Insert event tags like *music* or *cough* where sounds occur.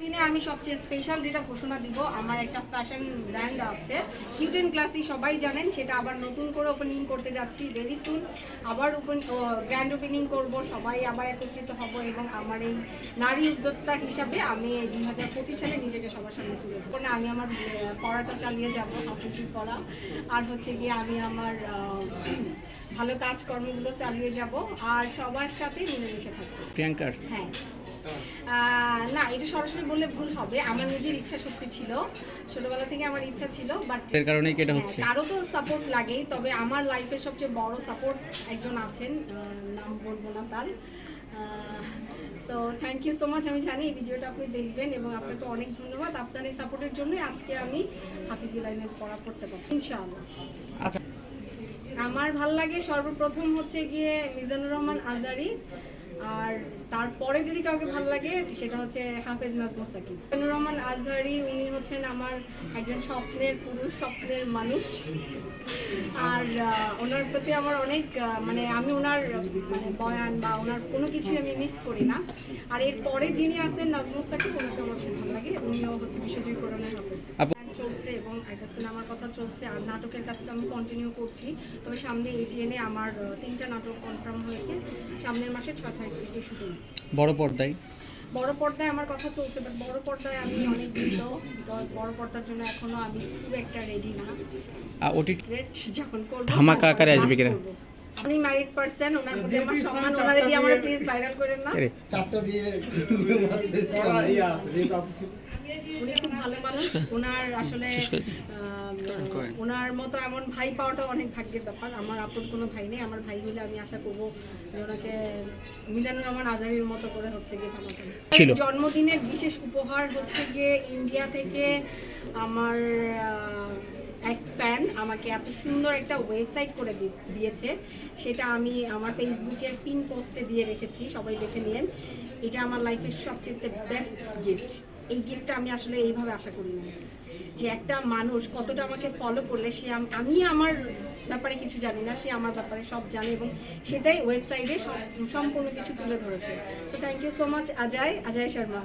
দিনে আমি সবচেয়ে স্পেশাল যেটা ঘোষণা দিব আমার একটা ফ্যাশন ব্র্যান্ড আছে। কিউট অ্যান্ড ক্লাসি সবাই জানেন সেটা আবার নতুন করে ওপেনিং করতে যাচ্ছি ভেরি সুন আবার ওপেন গ্র্যান্ড ওপেনিং করব সবাই আবার একত্রিত হব এবং আমার এই নারী উদ্যোক্তা হিসাবে আমি দুই হাজার পঁচিশ সালে নিজেকে সবার সামনে তুলে ধরবো। না আমি আমার পড়াটা চালিয়ে যাব অফিসিং করা আর হচ্ছে গিয়ে আমি আমার ভালো কাজকর্মগুলো চালিয়ে যাব। আর সবার সাথে মিলেমিশে থাকব। প্রিয়াঙ্কার? হ্যাঁ। না এটা সরাসরি বললে ভুল হবে। আমার নিজের ইচ্ছা শক্তি ছিল। ছোটবেলা থেকে আমার ইচ্ছা ছিল বাট এর কারণেই কি এটা হচ্ছে? কারও তো সাপোর্ট লাগেই তবে আমার লাইফের সবচেয়ে বড় সাপোর্ট একজন আছেন নাম বলব না তার। তো থ্যাংক ইউ সো মাচ আমি জানি এই ভিডিওটা আপনি দেখবেন এবং আপনাকে অনেক ধন্যবাদ। আপনার এই সাপোর্টের জন্যই আজকে আমি হাফিজি লাইনের পড়া করতে পারছি ইনশাআল্লাহ। আচ্ছা। আমার ভালো লাগে সর্বপ্রথম হচ্ছে গিয়ে মিজানুর রহমান আজারি। আর তারপরে যদি কাউকে ভালো লাগে, সেটা হচ্ছে হাফেজ নাজমুস সাকিব রহমান আজহারি, উনি হচ্ছেন আমার একজন স্বপ্নের পুরুষ, স্বপ্নের মানুষ। আর ওনার প্রতি আমার অনেক মানে আমি ওনার মানে বয়ান বা ওনার কোনো কিছুই আমি মিস করি না। আর এরপরে যিনি আছেন নাজমুস সাকিব ওনাকে আমার খুব ভালো লাগে। উনিও হচ্ছে বিশ্বজয়ী কোরআনের হাফেজ। চলছে এবং একটা সিনেমার কথা চলছে। আর নাটকের কাজটা আমি কন্টিনিউ করছি। তবে সামনে এটিএনে আমার তিনটা নাটক কনফার্ম হয়েছে। সামনের মাসের ছয় তারিখ থেকে শুটিং বড় পর্দায়? বড় পর্দায় আমার কথা চলছে বাট বড় পর্দায় আমি অনেক ভীত বিকজ বড় পর্দার জন্য এখনও আমি খুব একটা রেডি না। Great, যখন করব ধামাকা আকারে আসবে কিনা? আপনি ম্যারিড পার্সন ওনার প্রতি আমার সম্মান ওনারা দিয়ে আমার প্লিজ ভাইরাল করেন না। চারটা বিয়ে *laughs* আছে *laughs* *laughs* উনি খুব ভালো মানুষ। ওনার আসলে ওনার মতো এমন ভাই পাওয়াটা অনেক ভাগ্যের ব্যাপার। আমার আপন কোনো ভাই নেই। আমার ভাই হলে আমি আশা করব যে ওনাকে মিজানুর রহমান আজারির মতো করে হচ্ছে গিয়ে। ছিল। জন্মদিনের বিশেষ উপহার হচ্ছে গিয়ে ইন্ডিয়া থেকে আমার এক ফ্যান আমাকে এত সুন্দর একটা ওয়েবসাইট করে দিয়েছে। সেটা আমি আমার ফেসবুকের পিন পোস্টে দিয়ে রেখেছি। সবাই দেখে নিন এটা আমার লাইফের সবচেয়ে বেস্ট গিফট এই গিফটটা আমি আসলে এইভাবে আশা করি না যে একটা মানুষ কতটা আমাকে ফলো করলে সে আমি আমার ব্যাপারে কিছু জানি না, সে আমার ব্যাপারে সব জানে এবং সেটাই ওয়েবসাইটে সম্পূর্ণ কিছু তুলে ধরেছে। তো thank you so much Ajay Ajay Sharma